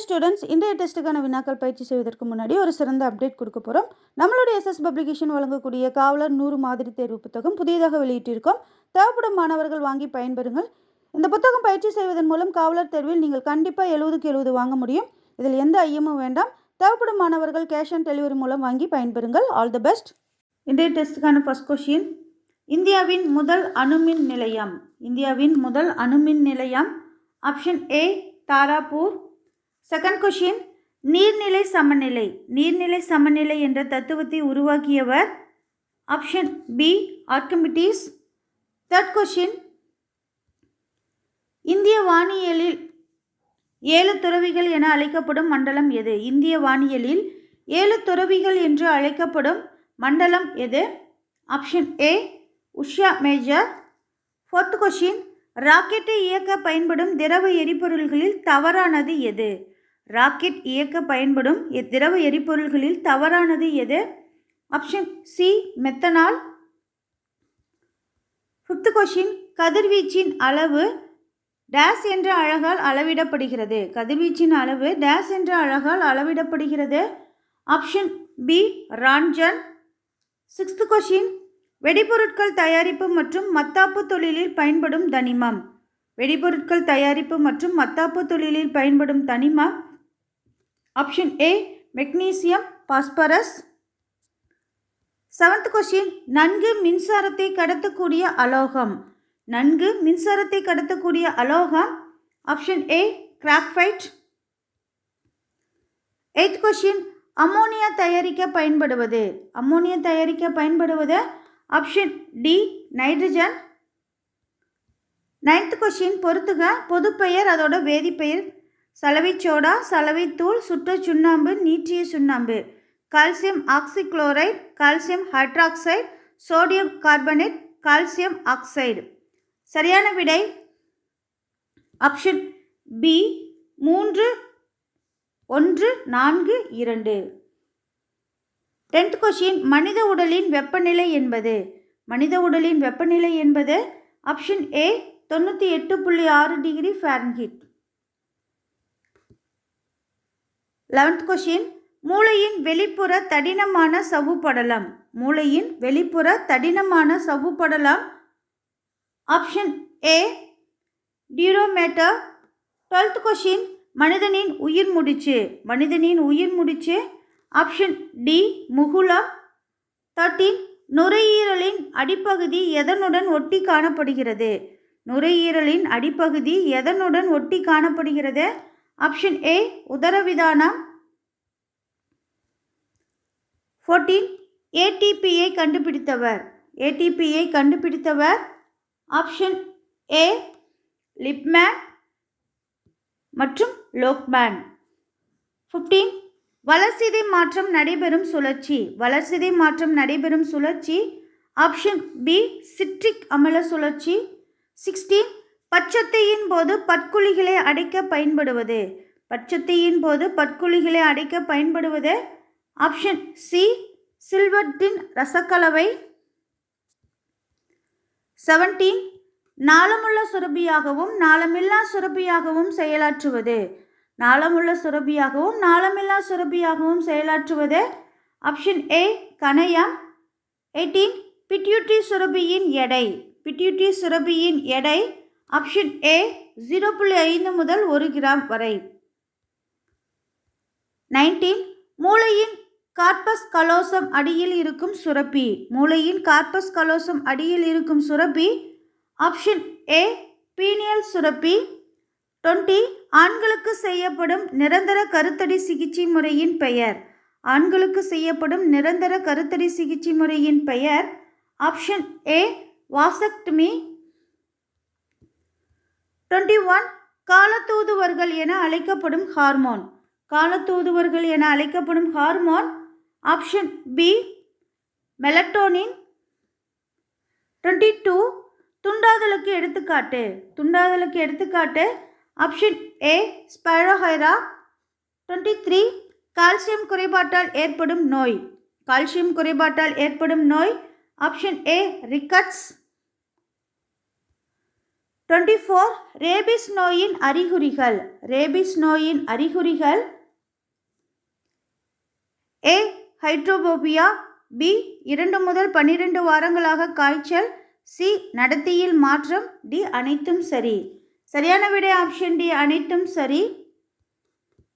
Students இன்றைய டெஸ்ட்டுக்கான வினாக்கள் பயிற்சி செய்வதற்கு முன்னாடி ஒரு சிறந்த அப்டேட் கொடுக்க போகிறோம் நம்மளுடைய எஸ்எஸ் பப்ளிகேஷன் வழங்கக்கூடிய காவலர் நூறு மாதிரி தேர்வு புத்தகம் புதியதாக வெளியிட்டிருக்கோம். தேவைப்படும் மாணவர்கள் வாங்கி பயன்பெறுங்கள். இந்த புத்தகம் பயிற்சி செய்வதன் மூலம் காவலர் தேர்வில் நீங்கள் கண்டிப்பாக எழுபதுக்கு எழுபது வாங்க முடியும். இதில் எந்த ஐயமும் வேண்டாம். தேவைப்படும் மாணவர்கள் கேஷ் ஆன் டெலிவரி மூலம் வாங்கி பயன்பெறுங்கள். ஆல் தி பெஸ்ட் இன்றைய டெஸ்ட்டுக்கான ஃபர்ஸ்ட் கொஷின் இந்தியாவின் முதல் அணுமின் நிலையம். இந்தியாவின் முதல் அணுமின் நிலையம். Option A Tarapur second question நீர்நிலை சமநிலை. நீர்நிலை சமநிலை என்ற தத்துவத்தை உருவாக்கியவர் option B Archimedes third question இந்திய வானியலில் ஏழு துறவிகள் என அழைக்கப்படும் மண்டலம் எது? இந்திய வானியலில் ஏழு துறவிகள் என்று அழைக்கப்படும் மண்டலம் எது? Option A Ursa major. Fourth question ராக்கெட்டை இயக்க பயன்படும் திரவ எரிபொருள்களில் தவறானது எது? ராக்கெட் இயக்க பயன்படும் எ- திரவ எரிபொருள்களில் தவறானது எது? Option C methanol fifth question கதிர்வீச்சின் அளவு டேஸ் என்ற அழகால் அளவிடப்படுகிறது. கதிர்வீச்சின் அளவு டேஸ் என்ற அழகால் அளவிடப்படுகிறது. Option B roentgen sixth question வெடிபொருட்கள் தயாரிப்பு மற்றும் மத்தாப்பு தொழிலில் பயன்படும் தனிமம். வெடிபொருட்கள் தயாரிப்பு மற்றும் மத்தாப்பு தொழிலில் பயன்படும் தனிமம் option A magnesium phosphorus seventh question நன்கு மின்சாரத்தை கடத்தக்கூடிய அலோகம். நன்கு மின்சாரத்தை கடத்தக்கூடிய அலோகம். Option A graphite eighth question ammonia தயாரிக்க பயன்படுவது. அம்மோனியா தயாரிக்க பயன்படுவது. Option D nitrogen ninth question பொறுத்துக பொதுப்பெயர் அதோட வேதிப்பெயர் சலவை சோடா சலவை தூள் சுட்ட சுண்ணாம்பு நீற்றிய சுண்ணாம்பு. Calcium oxychloride calcium hydroxide sodium carbonate calcium oxide. சரியான விடை ஆப்ஷன் பி மூன்று ஒன்று நான்கு இரண்டு. டென்த் கொஷின் மனித உடலின் வெப்பநிலை என்பது. மனித உடலின் வெப்பநிலை என்பது ஆப்ஷன் ஏ தொண்ணூற்றி எட்டு புள்ளி ஆறு டிகிரி ஃபாரன்ஹீட். லெவன்த் கொஷின் மூளையின் வெளிப்புற தடினமான சவ்வுப்படலம் மூளையின் வெளிப்புற தடினமான சவ்வுப்படலம் option A dura mater twelfth question மனிதனின் உயிர் முடிச்சு. மனிதனின் உயிர் முடிச்சு. ஆப்ஷன் டி முகுலம் தேர்ட்டீன் நுரையீரலின் அடிப்பகுதி எதனுடன் ஒட்டி காணப்படுகிறது? நுரையீரலின் அடிப்பகுதி எதனுடன் ஒட்டி காணப்படுகிறது? ஆப்ஷன் ஏ உதரவிதானம் ஃபோர்டீன் ஏடிபியை கண்டுபிடித்தவர். ஏடிபியை கண்டுபிடித்தவர். ஆப்ஷன் ஏ லிப்மேன் மற்றும் லோக்மேன் ஃபிஃப்டீன் வளர்சிதை மாற்றம் நடைபெறும் சுழற்சி. வளர்சிதை மாற்றம் நடைபெறும் சுழற்சி. ஆப்ஷன் பி சிட்ரிக் அமில சுழற்சி. சிக்ஸ்டீன் பச்சத்தையின் போது பற்குழிகளை அடைக்க பயன்படுவது. பச்சத்தையின் போது பற்குழிகளை அடைக்க பயன்படுவது. ஆப்ஷன் சி சில்வர்டின் ரசக்கலவை. செவன்டீன் நாளமுள்ள சுரபியாகவும் நாளமில்லா சுரபியாகவும் செயலாற்றுவது. நாளமுள்ள சுரபியாகவும் நாளமில்லா சுரபியாகவும் செயலாற்றுவது. ஆப்ஷன் ஏ கணையம். எயிட்டீன் பிட்யூட்டி சுரபியின் எடை. பிட்யூட்டி சுரபியின் எடை ஆப்ஷன் ஏ ஜீரோ புள்ளி ஐந்து முதல் ஒரு கிராம் வரை. நைன்டீன் மூளையின் கார்பஸ் கலோசம் அடியில் இருக்கும் சுரப்பி. மூளையின் கார்பஸ் கலோசம் அடியில் இருக்கும் சுரப்பி. ஆப்ஷன் ஏ பீனியல் சுரப்பி. டுவெண்ட்டி ஆண்களுக்கு செய்யப்படும் நிரந்தர கருத்தடி சிகிச்சை முறையின் பெயர். ஆண்களுக்கு செய்யப்படும் நிரந்தர கருத்தடி சிகிச்சை முறையின் பெயர். Option A vasectomy. Twenty one காலத்தூதுவர்கள் என அழைக்கப்படும் ஹார்மோன் காலத்தூதுவர்கள் என அழைக்கப்படும் hormone option B melatonin twenty two துண்டாதலுக்கு எடுத்துக்காட்டு. துண்டாதலுக்கு எடுத்துக்காட்டு option A spirogyra twenty three calcium குறைபாட்டால் ஏற்படும் நோய். கால்சியம் குறைபாட்டால் ஏற்படும் நோய் option A rickets twenty four rabies நோயின் அறிகுறிகள். ரேபிஸ் நோயின் அறிகுறிகள். ஏ ஹைட்ரோபோபியா. பி இரண்டு முதல் பன்னிரெண்டு வாரங்களாக காய்ச்சல். சி நடத்தியில் மாற்றம். டி அனைத்தும் சரி. சரியான விடை ஆப்ஷன் டி அனைத்தும் சரி.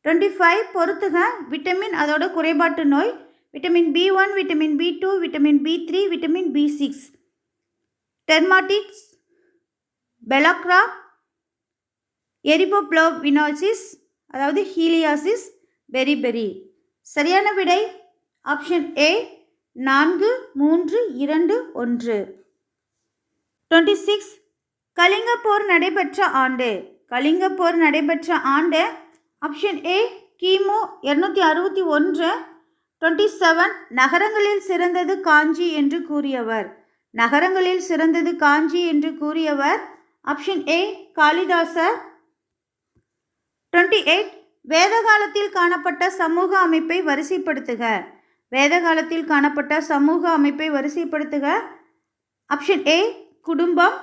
டுவெண்ட்டி ஃபைவ் பொறுத்துக. விட்டமின் அதோட குறைபாட்டு நோய். Vitamin B one vitamin B two vitamin B three vitamin B six. Dermatitis pellagra ariboflavinosis அதாவது ஹீலியாசிஸ் பெரிபெரி சரியான விடை ஆப்ஷன் ஏ நான்கு மூன்று இரண்டு ஒன்று. டுவெண்ட்டி சிக்ஸ் கலிங்க போர் நடைபெற்ற ஆண்டு. கலிங்க போர் நடைபெற்ற ஆண்டு ஆப்ஷன் ஏ கிமு இரநூத்தி அறுபத்தி ஒன்று. டுவெண்ட்டி செவன் நகரங்களில் சிறந்தது காஞ்சி என்று கூறியவர். நகரங்களில் சிறந்தது காஞ்சி என்று கூறியவர் ஆப்ஷன் ஏ காளிதாசர் டுவெண்ட்டி எயிட் வேத காலத்தில் காணப்பட்ட சமூக அமைப்பை வரிசைப்படுத்துக. வேத காலத்தில் காணப்பட்ட சமூக அமைப்பை வரிசைப்படுத்துக. ஆப்ஷன் ஏ குடும்பம்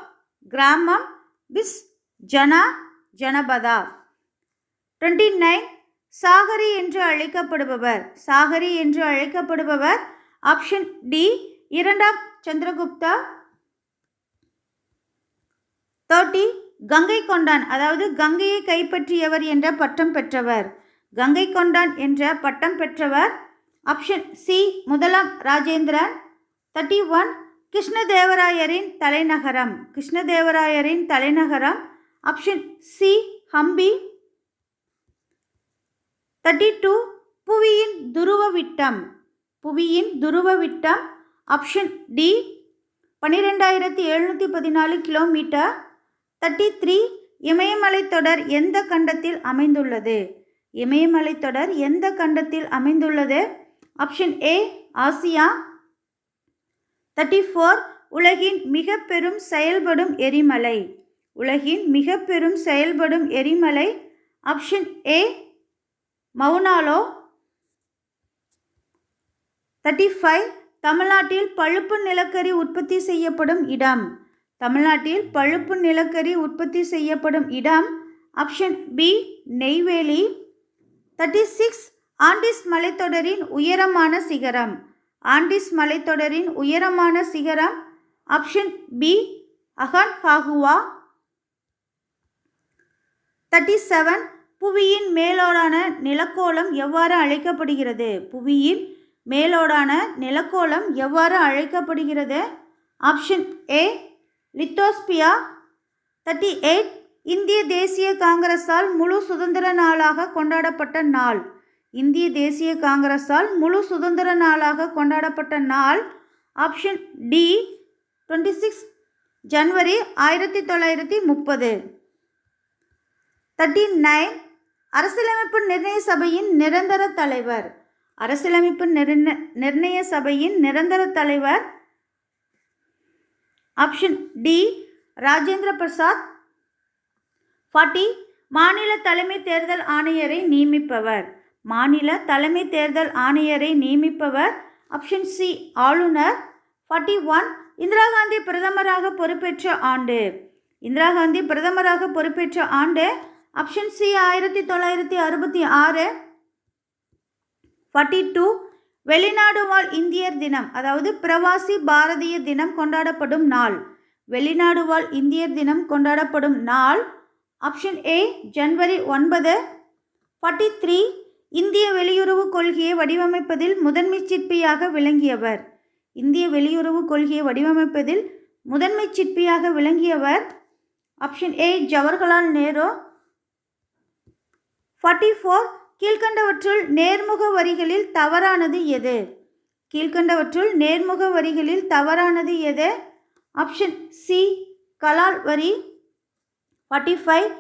கிராமம் பிஸ் ஜனா ஜனபதா. டுவெண்ட்டி நைன் சாகரி என்று அழைக்கப்படுபவர். சாகரி என்று அழைக்கப்படுபவர். ஆப்ஷன் டி இரண்டாம் சந்திரகுப்தா. தேர்ட்டி கங்கை கொண்டான். அதாவது கங்கையை கைப்பற்றியவர் என்ற பட்டம் பெற்றவர். கங்கை கொண்டான் என்ற பட்டம் பெற்றவர் ஆப்ஷன் சி முதலாம் ராஜேந்திரன். தேர்ட்டி ஒன் கிருஷ்ணதேவராயரின் தலைநகரம். கிருஷ்ணதேவராயரின் தலைநகரம் option C Hampi. Thirty two புவியின் துருவ விட்டம் புவியின் துருவ விட்டம் ஆப்ஷன் டி பன்னிரெண்டாயிரத்தி எழுநூற்றி பதினாலு கிலோமீட்டர் தேர்ட்டி த்ரீ இமயமலை தொடர் எந்த கண்டத்தில் அமைந்துள்ளது? இமயமலை தொடர் எந்த கண்டத்தில் அமைந்துள்ளது? Option A Asia. Thirty four உலகின் மிக பெரும் செயல்படும் எரிமலை. உலகின் மிக பெரும் செயல்படும் எரிமலை. Option A Mauna Loa. Thirty five தமிழ்நாட்டில் பழுப்பு நிலக்கரி உற்பத்தி செய்யப்படும் இடம். தமிழ்நாட்டில் பழுப்பு நிலக்கரி உற்பத்தி செய்யப்படும் இடம் option B Neyveli. Thirty six Andes மலைத்தொடரின் உயரமான சிகரம். ஆண்டிஸ் மலைத்தொடரின் உயரமான சிகரம் option B Aconcagua thirty seven புவியின் மேலோடான நிலக்கோளம் எவ்வாறு அழைக்கப்படுகிறது? புவியின் மேலோடான நிலக்கோளம் எவ்வாறு அழைக்கப்படுகிறது? Option A lithosphere thirty eight இந்திய தேசிய காங்கிரஸால் முழு சுதந்திர நாளாக கொண்டாடப்பட்ட நாள். இந்திய தேசிய காங்கிரஸால் முழு சுதந்திர நாளாக கொண்டாடப்பட்ட நாள் ஆப்ஷன் டி டுவெண்ட்டி சிக்ஸ் ஜனவரி ஆயிரத்தி தொள்ளாயிரத்தி முப்பது. தேர்ட்டி நைன் அரசியலமைப்பு நிர்ணய சபையின் நிரந்தர தலைவர். அரசியலமைப்பு நிர்ண நிர்ணய சபையின் நிரந்தர தலைவர் option D Rajendra Prasad. Forty மாநில தலைமை தேர்தல் ஆணையரை நியமிப்பவர். மாநில தலைமை தேர்தல் ஆணையரை நியமிப்பவர். ஆப்ஷன் சி ஆளுநர். ஃபார்ட்டி ஒன் இந்திரா காந்தி பிரதமராக பொறுப்பேற்ற ஆண்டு. இந்திரா காந்தி பிரதமராக பொறுப்பேற்ற ஆண்டு ஆப்ஷன் சி ஆயிரத்தி தொள்ளாயிரத்தி அறுபத்தி ஆறு. ஃபார்ட்டி டூ வெளிநாடு வாழ் இந்தியர் தினம் அதாவது பிரவாசி பாரதிய தினம் கொண்டாடப்படும் நாள். வெளிநாடு வாழ் இந்தியர் தினம் கொண்டாடப்படும் நாள் ஆப்ஷன் ஏ ஜனவரி ஒன்பது. ஃபார்ட்டி த்ரீ இந்திய வெளியுறவு கொள்கையை வடிவமைப்பதில் முதன்மை சிற்பியாக விளங்கியவர். இந்திய வெளியுறவு கொள்கையை வடிவமைப்பதில் முதன்மை சிற்பியாக விளங்கியவர் option A Jawaharlal Nehru. Forty four கீழ்கண்டவற்றுள் நேர்முக வரிகளில் தவறானது எது? கீழ்கண்டவற்றுள் நேர்முக வரிகளில் தவறானது எது? ஆப்ஷன் சி கலால் வரி. ஃபார்ட்டி ஃபைவ்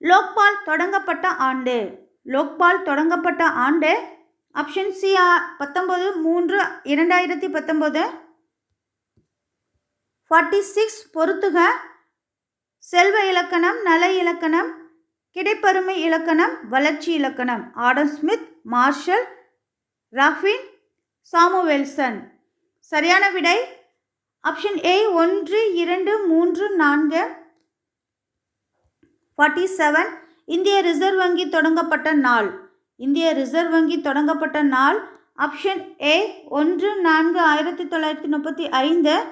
லோக்பால் தொடங்கப்பட்ட ஆண்டு. லோக்பால் தொடங்கப்பட்ட ஆண்டு. ஆப்ஷன் சி பத்தொம்பது மூன்று இரண்டாயிரத்தி பத்தொம்போது ஃபார்ட்டி சிக்ஸ் பொறுத்துக செல்வ இலக்கணம் நல இலக்கணம் கிடைப்பருமை இலக்கணம் வளர்ச்சி இலக்கணம். Adam Smith Marshall Robbins Samuelson. சரியான விடை? ஆப்ஷன் ஏ ஒன்று இரண்டு மூன்று நான்கு ஃபார்ட்டி செவன். இந்திய ரிசர்வ் வங்கி தொடங்கப்பட்ட நாள். இந்திய ரிசர்வ் வங்கி தொடங்கப்பட்ட நாள் ஆப்ஷன் ஏ ஒன்று நான்கு ஆயிரத்தி தொள்ளாயிரத்தி முப்பத்தி ஐந்து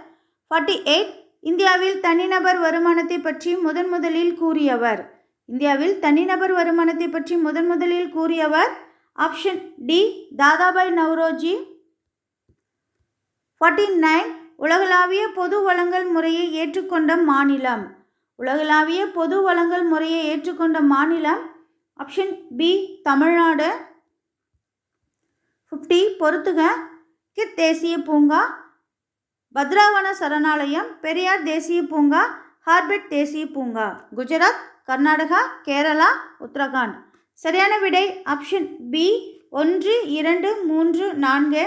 ஃபார்ட்டி எயிட். இந்தியாவில் தனிநபர் வருமானத்தை பற்றி முதன் முதலில் கூறியவர். இந்தியாவில் தனிநபர் வருமானத்தை பற்றி முதன் முதலில் கூறியவர் option D Dadabhai Naoroji. Forty nine உலகளாவிய பொது வளங்கள் முறையை ஏற்றுக்கொண்ட மாநிலம். உலகளாவிய பொது வளங்கள் முறையை ஏற்றுக்கொண்ட மாநிலம் ஆப்ஷன் பி தமிழ்நாடு. ஃபிஃப்டி பொறுத்துக. கித் தேசிய பூங்கா பத்ராவன சரணாலயம் பெரியார் தேசிய பூங்கா ஹார்பெட் தேசிய பூங்கா. குஜராத் கர்நாடகா கேரளா உத்தரகாண்ட். சரியான விடை ஆப்ஷன் பி ஒன்று இரண்டு மூன்று நான்கு